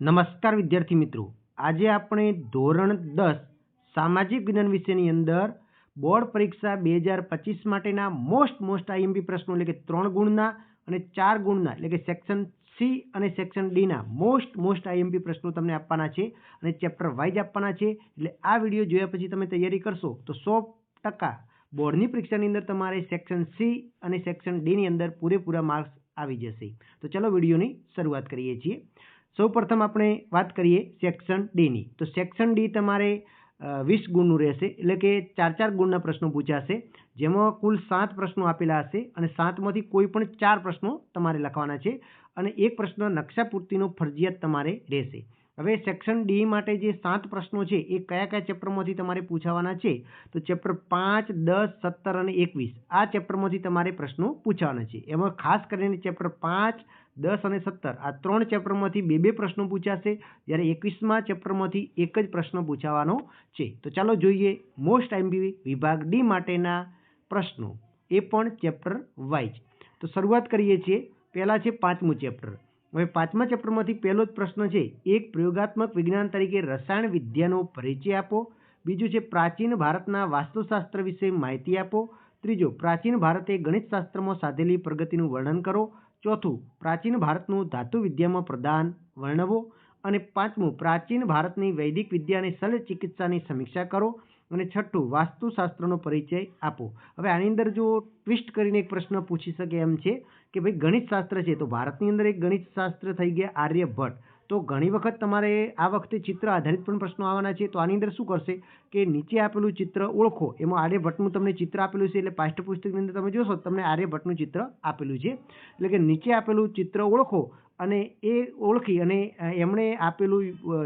નમસ્કાર વિદ્યાર્થી મિત્રો. આજે આપણે ધોરણ દસ સામાજિક વિજ્ઞાન વિષયની અંદર બોર્ડ પરીક્ષા બે હજાર પચીસ માટેના મોસ્ટ મોસ્ટ આઈએમપી પ્રશ્નો, એટલે કે ત્રણ ગુણના અને ચાર ગુણના, એટલે કે સેક્શન સી અને સેક્શન ડીના મોસ્ટ મોસ્ટ આઈએમપી પ્રશ્નો તમને આપવાના છે અને ચેપ્ટર વાઇઝ આપવાના છે. એટલે આ વીડિયો જોયા પછી તમે તૈયારી કરશો તો સો ટકા બોર્ડની પરીક્ષાની અંદર તમારે સેક્શન સી અને સેક્શન ડીની અંદર પૂરેપૂરા માર્ક્સ આવી જશે. તો ચલો વિડીયોની શરૂઆત કરીએ છીએ. સૌપ્રથમ આપણે વાત કરીએ સેક્શન ડીની તો સેક્શન ડી તમારે વીસ ગુણનું રહેશે, એટલે કે ચાર ચાર ગુણના પ્રશ્નો પૂછાશે, જેમાં કુલ સાત પ્રશ્નો આપેલા હશે અને સાતમાંથી કોઈ પણ ચાર પ્રશ્નો તમારે લખવાના છે અને એક પ્રશ્ન નકશા પૂર્તિનો ફરજિયાત તમારે રહેશે. હવે સેક્શન ડી માટે જે સાત પ્રશ્નો છે, એ કયા કયા ચેપ્ટરમાંથી તમારે પૂછાવાના છે? તો ચેપ્ટર પાંચ, દસ, સત્તર અને એકવીસ, આ ચેપ્ટરમાંથી તમારે પ્રશ્નો પૂછાવાના છે. એમાં ખાસ કરીને ચેપ્ટર પાંચ દસ અને સત્તર. આ ત્રણ ચેપ્ટરમાંથી બે બે પ્રશ્નો પૂછાશે. જ્યારે એકવીસમાં ચેપ્ટરમાંથી એક જ પ્રશ્ન પૂછાવાનો છે. તો ચાલો જોઈએ મોસ્ટ આઈમ્પી વિભાગ ડી માટેના પ્રશ્નો. એ પણ ચેપ્ટર વાઇઝ. તો શરૂઆત કરીએ છીએ. પહેલાં છે પાંચમું ચેપ્ટર. હવે પાંચમા ચેપ્ટરમાંથી પહેલો જ પ્રશ્ન છે. એક પ્રયોગાત્મક વિજ્ઞાન તરીકે રસાયણ વિદ્યાનો પરિચય આપો. બીજું છે પ્રાચીન ભારતના વાસ્તુશાસ્ત્ર વિશે માહિતી આપો. ત્રીજો, પ્રાચીન ભારતે ગણિતશાસ્ત્રમાં સાધેલી પ્રગતિનું વર્ણન કરો. ચોથું, પ્રાચીન ભારતનું ધાતુ વિદ્યામાં પ્રદાન, વર્ણવો અને પાંચમું, પ્રાચીન ભારતની વૈદિક વિદ્યા અને શલ્ય ચિકિત્સાની સમીક્ષા કરો અને છઠ્ઠું, વાસ્તુશાસ્ત્રનો પરિચય આપો. હવે આની અંદર જો ટ્વિસ્ટ કરીને એક પ્રશ્ન પૂછી શકે એમ છે કે ભાઈ ગણિતશાસ્ત્ર છે તો ભારતની અંદર એક ગણિતશાસ્ત્ર થઈ ગયા આર્યભટ્ટ. તો ઘણી વખત તમારે આ વખતે ચિત્ર આધારિત પણ પ્રશ્નો આવવાના છે. તો આની અંદર શું કરશે કે નીચે આપેલું ચિત્ર ઓળખો. એમાં આર્યભટ્ટનું તમને ચિત્ર આપેલું છે એટલે પાઠ્યપુસ્તકની અંદર તમે જોશો તમને આર્યભટ્ટનું ચિત્ર આપેલું છે. એટલે કે નીચે આપેલું ચિત્ર ઓળખો અને એ ઓળખી અને એમણે આપેલું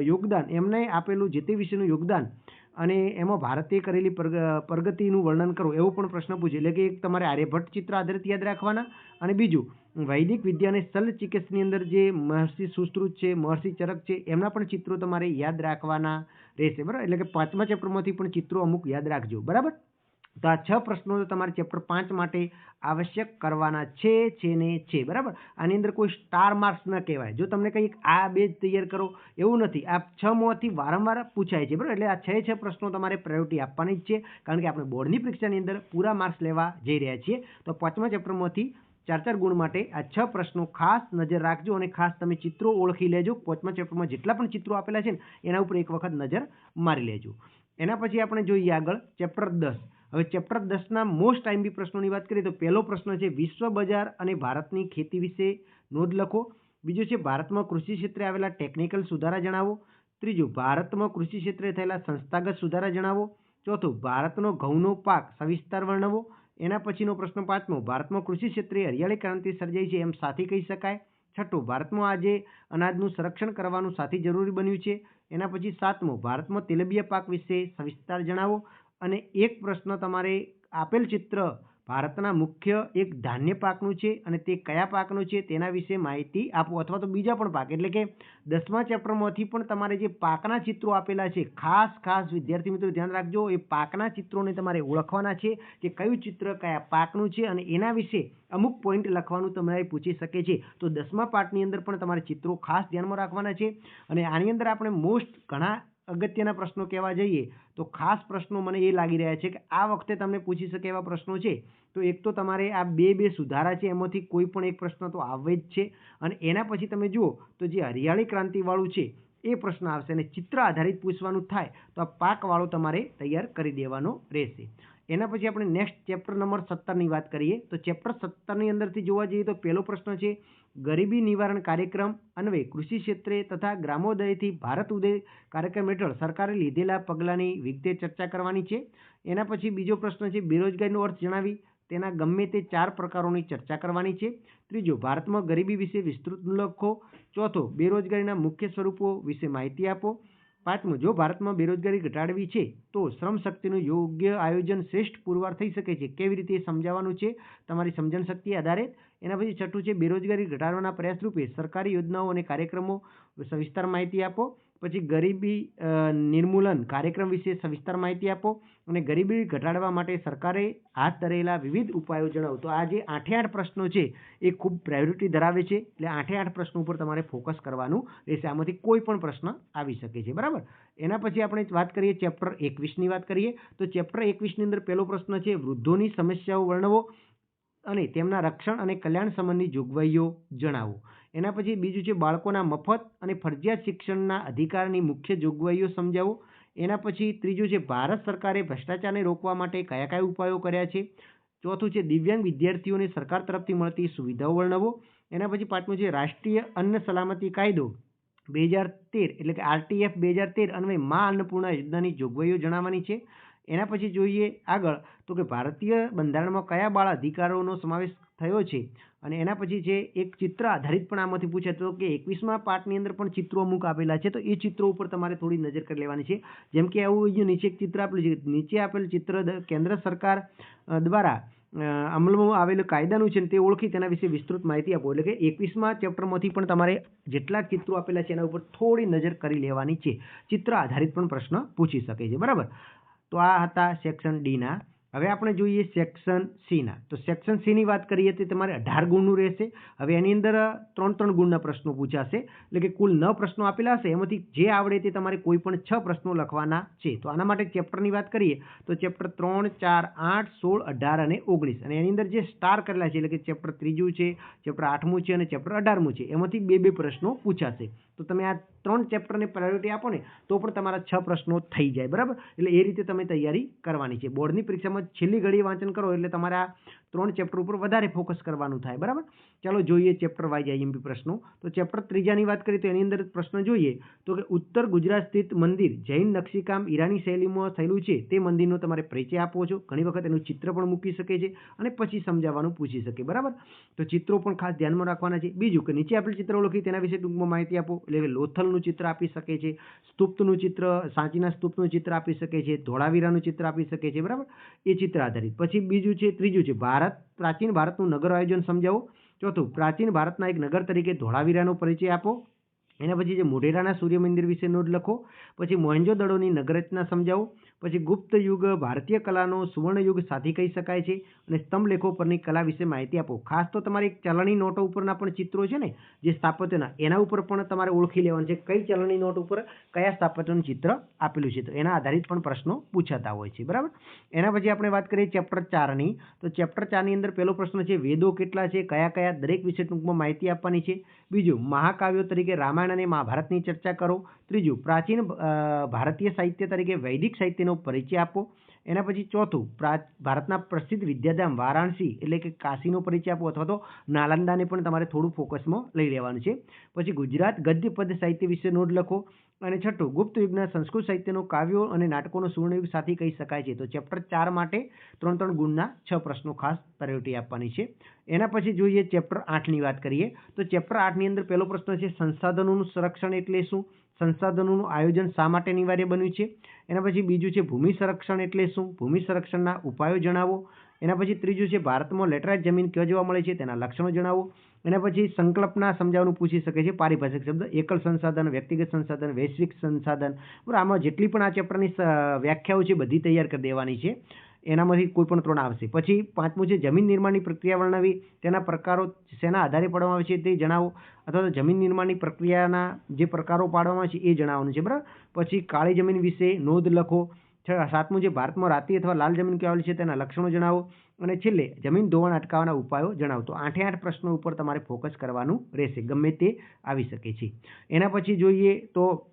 યોગદાન, એમણે આપેલું જે તે વિશેનું યોગદાન અને એમાં ભારતે કરેલી પ્રગતિનું વર્ણન કરો, એવો પણ પ્રશ્ન પૂછે. એટલે કે એક તમારે આર્યભટ્ટ ચિત્ર આધારિત યાદ રાખવાના અને બીજું, વૈદિક વિદ્યા અને શલ્ય ચિકિત્સની અંદર જે મહર્ષિ સુશ્રુત છે, મહર્ષિ ચરક છે, એમના પણ ચિત્રો તમારે યાદ રાખવાના રહેશે. બરાબર? એટલે કે પાંચમા ચેપ્ટરમાંથી પણ ચિત્રો અમુક યાદ રાખજો. બરાબર? તો આ છ પ્રશ્નો તમારે ચેપ્ટર પાંચ માટે આવશ્યક કરવાના છે છે ને છે, બરાબર? આની અંદર કોઈ સ્ટાર માર્ક્સ ન કહેવાય. જો તમને કંઈક આ બે તૈયાર કરો, એવું નથી. આ છ માંથી વારંવાર પૂછાય છે, બરાબર? એટલે આ છ છ પ્રશ્નો તમારે પ્રાયોરિટી આપવાની જ છે, કારણ કે આપણે બોર્ડની પરીક્ષાની અંદર પૂરા માર્ક્સ લેવા જઈ રહ્યા છીએ. તો પાંચમા ચેપ્ટરમાંથી ચાર ચાર ગુણ માટે આ છ પ્રશ્નો ખાસ નજર રાખજો અને ખાસ તમે ચિત્રો ઓળખી લેજો. પાંચમા ચેપ્ટરમાં જેટલા પણ ચિત્રો આપેલા છે ને, એના ઉપર એક વખત નજર મારી લેજો. એના પછી આપણે જોઈએ આગળ ચેપ્ટર દસ. હવે ચેપ્ટર દસના મોસ્ટ આઈમ્બી પ્રશ્નોની વાત કરીએ તો પહેલો પ્રશ્ન છે, વિશ્વ બજાર અને ભારતની ખેતી વિશે નોંધ લખો. બીજો છે, ભારતમાં કૃષિ ક્ષેત્રે આવેલા ટેકનિકલ સુધારા જણાવો. ત્રીજું, ભારતમાં કૃષિ ક્ષેત્રે થયેલા સંસ્થાગત સુધારા જણાવો. ચોથું, ભારતનો ઘઉંનો પાક સવિસ્તાર વર્ણવો. એના પછીનો પ્રશ્ન પાંચમો, ભારતમાં કૃષિ ક્ષેત્રે હરિયાળી ક્રાંતિ સર્જાઈ છે એમ સાથી કહી શકાય. છઠ્ઠું, ભારતમાં આજે અનાજનું સંરક્ષણ કરવાનું સાથી જરૂરી બન્યું છે. એના પછી સાતમો, ભારતમાં તેલબિયા પાક વિશે સવિસ્તાર જણાવો. અને એક પ્રશ્ન તમારે આપેલ ચિત્ર ભારતના મુખ્ય એક ધાન્ય પાકનું છે અને તે કયા પાકનું છે તેના વિશે માહિતી આપો અથવા તો બીજા પણ પાક. એટલે કે દસમા ચેપ્ટરમાંથી પણ તમારે જે પાકના ચિત્રો આપેલા છે, ખાસ ખાસ વિદ્યાર્થી મિત્રો ધ્યાન રાખજો, એ પાકના ચિત્રોને તમારે ઓળખવાના છે કે કયું ચિત્ર કયા પાકનું છે અને એના વિશે અમુક પોઈન્ટ લખવાનું તમારે પૂછી શકે છે. તો દસમા પાઠની અંદર પણ તમારે ચિત્રો ખાસ ધ્યાનમાં રાખવાના છે અને આની અંદર આપણે મોસ્ટ ઘણા અગત્યના પ્રશ્નો કહેવા જઈએ, તો ખાસ પ્રશ્નો મને એ લાગી રહ્યા છે કે આ વખતે તમને પૂછી શકે એવા પ્રશ્નો છે. તો એક તો તમારે આ બે બે સુધારા છે, એમાંથી કોઈ પણ એક પ્રશ્ન તો આવે જ છે. અને એના પછી તમે જુઓ, તો જે હરિયાળી ક્રાંતિવાળું છે, એ પ્રશ્ન આવશે. અને ચિત્ર આધારિત પૂછવાનું થાય, તો આ પાકવાળો તમારે તૈયાર કરી દેવાનો રહેશે. એના પછી આપણે નેક્સ્ટ ચેપ્ટર નંબર સત્તરની વાત કરીએ, તો ચેપ્ટર સત્તરની અંદરથી જોવા જઈએ તો પહેલો પ્રશ્ન છે ગરીબી નિવારણ કાર્યક્રમ અન્વયે કૃષિ ક્ષેત્રે તથા ગ્રામોદયથી ભારત ઉદય કાર્યક્રમ હેઠળ સરકારે લીધેલા પગલાંની વિગતે ચર્ચા કરવાની છે. એના પછી બીજો પ્રશ્ન છે, બેરોજગારીનો અર્થ જણાવી. તેના ગમે તે ચાર પ્રકારોની ચર્ચા કરવાની છે. ત્રીજો, ભારતમાં ગરીબી વિશે વિસ્તૃત લખો. ચોથો, બેરોજગારીના મુખ્ય સ્વરૂપો વિશે માહિતી આપો. પાંચમું, જો ભારતમાં બેરોજગારી ઘટાડવી છે, તો શ્રમ શક્તિનું યોગ્ય આયોજન શ્રેષ્ઠ પુરવાર થઈ શકે છે. કેવી રીતે સમજાવવાનું છે? તમારી સમજણ શક્તિ આધારે એના પછી છઠ્ઠું છે બેરોજગારી ઘટાડવાના પ્રયાસ રૂપે સરકારી યોજનાઓ અને કાર્યક્રમો સવિસ્તાર માહિતી આપો. પછી ગરીબી નિર્મૂલન કાર્યક્રમ વિશે સવિસ્તાર માહિતી આપો અને ગરીબી ઘટાડવા માટે સરકારે હાથ ધરેલા વિવિધ ઉપાયો જણાવો. તો આ જે આઠે આઠ પ્રશ્નો છે, એ ખૂબ પ્રાયોરિટી ધરાવે છે. એટલે આઠે આઠ પ્રશ્નો ઉપર તમારે ફોકસ કરવાનું રહેશે. આમાંથી કોઈ પણ પ્રશ્ન આવી શકે છે. બરાબર? એના પછી આપણે વાત કરીએ ચેપ્ટર એકવીસની વાત કરીએ. તો ચેપ્ટર એકવીસની અંદર પહેલો પ્રશ્ન છે, વૃદ્ધોની સમસ્યાઓ વર્ણવો. અને તેમના રક્ષણ અને કલ્યાણ સંબંધી જોગવાઈઓ જણાવો. એના પછી બીજું છે બાળકોના મફત અને ફરજિયાત શિક્ષણના અધિકારની મુખ્ય જોગવાઈઓ સમજાવો. એના પછી ત્રીજું છે ભારત સરકારે ભ્રષ્ટાચારને રોકવા માટે કયા કયા ઉપાયો કર્યા છે? ચોથું છે દિવ્યાંગ વિદ્યાર્થીઓને સરકાર તરફથી મળતી સુવિધાઓ વર્ણવો. એના પછી પાંચમું છે રાષ્ટ્રીય અન્ન સલામતી કાયદો. બે હજાર તેર એટલે કે આરટીએફ બે હજાર તેર અન્વયે મા અન્નપૂર્ણા યોજનાની જોગવાઈઓ જણાવવાની છે. એના પછી જોઈએ આગળ તો કે ભારતીય બંધારણમાં કયા બાળ અધિકારોનો સમાવેશ થયો છે? અને એના પછી છે એક ચિત્ર આધારિત પણ આમાંથી પૂછે તો કે એકવીસમાં પાઠની અંદર પણ ચિત્રો અમુક આપેલા છે. તો એ ચિત્રો ઉપર તમારે થોડી નજર કરી લેવાની છે. જેમ કે આવું અહીંયા નીચે એક ચિત્ર આપેલું છે નીચે આપેલ ચિત્ર કેન્દ્ર સરકાર દ્વારા અમલમાં આવેલું કાયદાનું છે તે ઓળખી તેના વિશે વિસ્તૃત માહિતી આપો. એટલે કે એકવીસમાં ચેપ્ટરમાંથી પણ તમારે જેટલા ચિત્રો આપેલા છે એના ઉપર થોડી નજર કરી લેવાની છે. ચિત્ર આધારિત પણ પ્રશ્ન પૂછી શકે છે. બરાબર? તો આ હતા સેક્શન ડીના હવે આપણે જોઈએ સેક્શન સીના તો સેક્શન સીની વાત કરીએ તો તમારે અઢાર ગુણનું રહેશે. હવે એની અંદર ત્રણ ત્રણ ગુણના પ્રશ્નો પૂછાશે. એટલે કે કુલ નવ પ્રશ્નો આપેલા હશે. એમાંથી જે આવડે તે તમારે કોઈ પણ છ પ્રશ્નો લખવાના છે. તો આના માટે ચેપ્ટરની વાત કરીએ, તો ચેપ્ટર ત્રણ, ચાર, આઠ, સોળ, અઢાર અને ઓગણીસ. અને એની અંદર જે સ્ટાર કરેલા છે, એટલે કે ચેપ્ટર ત્રીજું છે ચેપ્ટર આઠમું છે અને ચેપ્ટર અઢારમું છે. એમાંથી બે બે પ્રશ્નો પૂછાશે. તો તમે આ ત્રણ ચેપ્ટરને પ્રાયોરિટી આપો ને, તો પણ તમારા છ પ્રશ્નો થઈ જાય, બરાબર? એટલે એ રીતે તમે તૈયારી કરવાની છે. બોર્ડની પરીક્ષામાં છેલ્લી ઘડી વાંચન કરો એટલે તમારે આ ત્રણ ચેપ્ટર ઉપર વધારે ફોકસ કરવાનું થાય, બરાબર? ચાલો જોઈએ ચેપ્ટર વાઇઝ આઈએમપી પ્રશ્નો. તો ચેપ્ટર ત્રીજાની વાત કરીએ તો એની અંદર પ્રશ્ન જોઈએ, તો કે ઉત્તર ગુજરાત સ્થિત મંદિર જૈન નકશીકામ ઈરાની શૈલીમાં થયેલું છે, તે મંદિરનો તમારે પરિચય આપવો છો. ઘણી વખત એનું ચિત્ર પણ મૂકી શકે છે અને પછી સમજાવવાનું પૂછી શકે, બરાબર? તો ચિત્રો પણ ખાસ ધ્યાનમાં રાખવાના છે. બીજું કે નીચે આપેલ ચિત્રો લખી તેના વિશે ટૂંકમાં માહિતી આપો. એટલે કે લોથલનું ચિત્ર આપી શકે છે, સ્તૂપનું ચિત્ર, સાંચીના સ્તૂપનું ચિત્ર આપી શકે છે, ધોળાવીરાનું ચિત્ર આપી શકે છે, બરાબર? એ ચિત્ર આધારિત. પછી બીજું છે, ત્રીજું છે, ભારત, પ્રાચીન ભારતનું નગર આયોજન સમજાવો. ચોથું, પ્રાચીન ભારતના એક નગર તરીકે ધોળાવીરાનો પરિચય આપો. એના પછી જે મોઢેરાના સૂર્ય મંદિર વિશે નોંધ લખો, પછી મોહેન્જો દડોની નગરરચના સમજાવો, પછી ગુપ્ત યુગ, ભારતીય કલાનો સુવર્ણ યુગ સાથી કહી શકાય છે, અને સ્તંભલેખો પરની કલા વિશે માહિતી આપો. ખાસ તો તમારી ચલણી નોટો ઉપરના પણ ચિત્રો છે ને, જે સ્થાપત્યના, એના ઉપર પણ તમારે ઓળખી લેવાનું છે કઈ ચલણી નોટ ઉપર કયા સ્થાપત્યનું ચિત્ર આપેલું છે. તો એના આધારિત પણ પ્રશ્નો પૂછાતા હોય છે, બરાબર? એના પછી આપણે વાત કરીએ ચેપ્ટર ચારની. તો ચેપ્ટર ચારની અંદર પહેલો પ્રશ્ન છે, વેદો કેટલા છે, કયા કયા દરેક વિશે ટૂંકમાં માહિતી આપવાની છે? બીજું, મહાકાવ્યો તરીકે રામાયણ અને મહાભારતની ચર્ચા કરો. ત્રીજું પ્રાચીન ભારતીય સાહિત્ય તરીકે વૈદિક સાહિત્યનો પરિચય આપો. એના પછી ચોથું ભારતના પ્રસિદ્ધ વિદ્યાધામ વારાણસી, એટલે કે કાશીનો પરિચય આપો અથવા તો નાલંદાને પણ તમારે થોડું ફોકસમાં લઈ લેવાનું છે. પછી ગુજરાત ગદ્ય પદ સાહિત્ય વિશે નોંધ લખો. અને છઠ્ઠું, ગુપ્ત યુગના સંસ્કૃત સાહિત્યનો કાવ્યો અને નાટકોનો સુવર્ણયુગ સાથી કહી શકાય છે. તો ચેપ્ટર ચાર માટે ત્રણ ત્રણ ગુણના છ પ્રશ્નો ખાસ પ્રાયોરિટી આપવાની છે. એના પછી જોઈએ ચેપ્ટર આઠની વાત કરીએ. તો ચેપ્ટર આઠની અંદર પહેલો પ્રશ્ન છે, સંસાધનોનું સંરક્ષણ એટલે શું? સંસાધનોનું આયોજન શા માટે અનિવાર્ય બન્યું છે? એના પછી બીજું છે ભૂમિ સંરક્ષણ એટલે શું? ભૂમિ સંરક્ષણના ઉપાયો જણાવો. એના પછી ત્રીજું છે ભારતમાં લેટરાઇટ જમીન ક્યાં જોવા મળે છે? તેના લક્ષણો જણાવો. એના પછી સંકલ્પના સમજાવવાનું પૂછી શકે છે. પારિભાષિક શબ્દ, એકલ સંસાધન, વ્યક્તિગત સંસાધન, વૈશ્વિક સંસાધન. બરાબર, આમાં જેટલી પણ આ ચેપ્ટરની વ્યાખ્યાઓ છે બધી તૈયાર કરી દેવાની છે. એનામાંથી કોઈ પણ ત્રણ આવશે. પછી પાંચમું છે, જમીન નિર્માણની પ્રક્રિયા વર્ણવી. તેના પ્રકારો શેના આધારે પાડવામાં આવે છે તે જણાવો. અથવા તો જમીન નિર્માણની પ્રક્રિયાના જે પ્રકારો પાડવામાં આવે છે એ જણાવવાનું છે, બરાબર? પછી કાળી જમીન વિશે નોંધ લખો. સાતમું છે, ભારતમાં રાતી અથવા લાલ જમીન કહેવાયેલી છે, તેના લક્ષણો જણાવો. અને છેલ્લે, જમીન ધોવાણ અટકાવવાના ઉપાયો જણાવો તો આઠે આઠ પ્રશ્નો ઉપર તમારે ફોકસ કરવાનું રહેશે, ગમે તે આવી શકે છે. એના પછી જોઈએ તો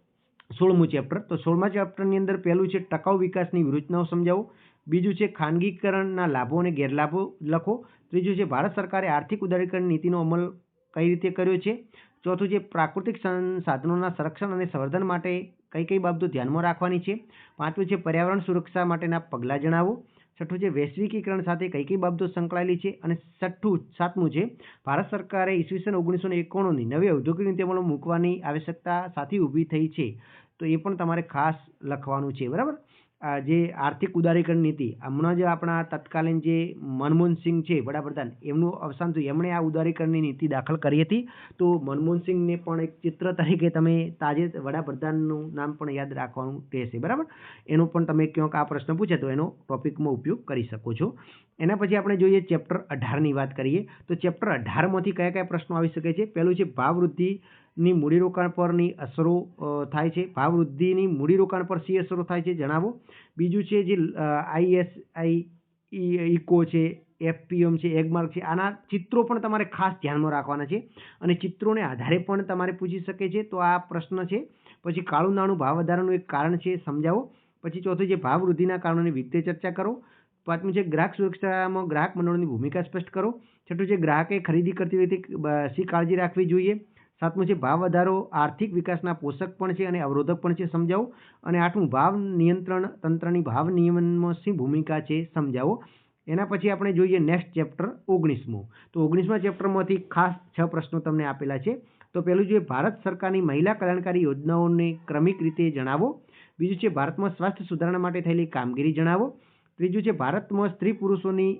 સોળમું ચેપ્ટર. તો સોળમા ચેપ્ટરની અંદર પહેલું છે, ટકાઉ વિકાસની વ્યૂહરચનાઓ સમજાવો. બીજું છે ખાનગીકરણના લાભો અને ગેરલાભો લખો. ત્રીજું છે ભારત સરકારે આર્થિક ઉદારીકરણ નીતિનો અમલ કઈ રીતે કર્યો છે? ચોથું છે પ્રાકૃતિક સંસાધનોના સંરક્ષણ અને સંવર્ધન માટે કઈ કઈ બાબતો ધ્યાનમાં રાખવાની છે? પાંચમું છે પર્યાવરણ સુરક્ષા માટેના પગલાં જણાવો. છઠ્ઠું છે વૈશ્વિકીકરણ સાથે કઈ કઈ બાબતો સંકળાયેલી છે? અને છઠ્ઠું, સાતમું છે ભારત સરકારે ઈસવીસન ઓગણીસો એકોણુંની નવી ઔદ્યોગિક નીતિ અમલમાં મૂકવાની આવશ્યકતા સાથે ઊભી થઈ છે. તો એ પણ તમારે ખાસ લખવાનું છે, બરાબર? જે આર્થિક ઉદારીકરણ નીતિ, હમણાં જ આપણા તત્કાલીન જે મનમોહનસિંહ છે વડાપ્રધાન, એમનું અવસાન થયું. એમણે આ ઉદારીકરણની નીતિ દાખલ કરી હતી. તો મનમોહનસિંહને પણ એક ચિત્ર તરીકે તમે તાજે વડાપ્રધાનનું નામ પણ યાદ રાખવાનું રહેશે, બરાબર? એનો પણ તમે ક્યાંક આ પ્રશ્ન પૂછે તો એનો ટોપિકમાં ઉપયોગ કરી શકો છો. એના પછી આપણે જોઈએ ચેપ્ટર અઢારની વાત કરીએ. તો ચેપ્ટર અઢારમાંથી કયા કયા પ્રશ્નો આવી શકે છે? પહેલું છે ભાવ વૃદ્ધિની મૂડીરોકાણ પરની અસરો થાય છે. ભાવવૃદ્ધિની મૂડીરોકાણ પર શી અસરો થાય છે જણાવો. બીજું છે જે આઈએસઆઈ ઇકો છે, એફપીએમ છે, એગમાર્ક છે, આના ચિત્રો પણ તમારે ખાસ ધ્યાનમાં રાખવાના છે. અને ચિત્રોને આધારે પણ તમારે પૂછી શકે છે. તો આ પ્રશ્ન છે. પછી કાળું નાણું ભાવ વધારાનું એક કારણ છે, સમજાવો. પછી ચોથું છે ભાવ વૃદ્ધિના કારણોની વિગતે ચર્ચા કરો. પાંચમું છે ગ્રાહક સુરક્ષામાં ગ્રાહક મંડળની ભૂમિકા સ્પષ્ટ કરો. છઠ્ઠું છે ગ્રાહકે ખરીદી કરતી વખતે શી કાળજી રાખવી જોઈએ? સાતમું છે ભાવ વધારો, આર્થિક વિકાસના પોષક પણ છે અને અવરોધક પણ છે, સમજાવો? અને આઠમું, ભાવ નિયંત્રણ તંત્રની ભાવ નિયમનમાં શી ભૂમિકા છે, સમજાવો? એના પછી આપણે જોઈએ નેક્સ્ટ ચેપ્ટર ઓગણીસમું. તો ઓગણીસમા ચેપ્ટરમાંથી ખાસ છ પ્રશ્નો તમને આપેલા છે. તો પહેલું છે ભારત સરકારની મહિલા કલ્યાણકારી યોજનાઓને ક્રમિક રીતે જણાવો. બીજું છે ભારતમાં સ્વાસ્થ્ય સુધારણા માટે થયેલી કામગીરી જણાવો. ત્રીજું છે, ભારતમાં સ્ત્રી પુરુષોની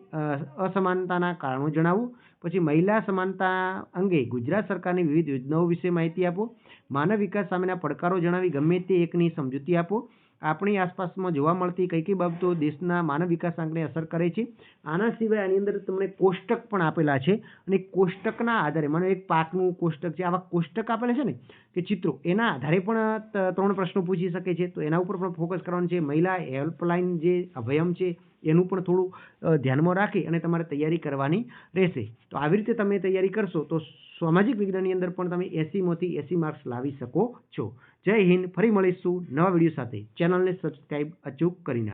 અસમાનતાના કારણો જણાવો. પછી મહિલા સમાનતા અંગે ગુજરાત સરકારની વિવિધ યોજનાઓ વિશે માહિતી આપો. માનવ વિકાસ સામેના પડકારો જણાવી ગમે તે એકની સમજૂતી આપો. આપણી આસપાસમાં જોવા મળતી કઈ કઈ બાબતો દેશના માનવ વિકાસ આંકને અસર કરે છે. આના સિવાય આની અંદર તમને કોષ્ટક પણ આપેલા છે અને કોષ્ટકના આધારે મને એક પાકનું કોષ્ટક છે, આવા કોષ્ટક આપેલા છે ને કે ચિત્રો, એના આધારે પણ ત્રણ પ્રશ્નો પૂછી શકે છે. તો એના ઉપર પણ ફોકસ કરવાનું છે. મહિલા હેલ્પલાઇન જે અભયમ છે એનું પણ થોડું ધ્યાનમાં રાખી અને તમારે તૈયારી કરવાની રહેશે. તો આવી રીતે તમે તૈયારી કરશો તો સામાજિક વિજ્ઞાનની અંદર પણ તમે એસીમાંથી એસી માર્ક્સ લાવી શકો છો. જય હિન્દ, ફરી મળીશું નવા વીડિયો સાથે. ચેનલને સબસ્ક્રાઈબ અચૂક કરીને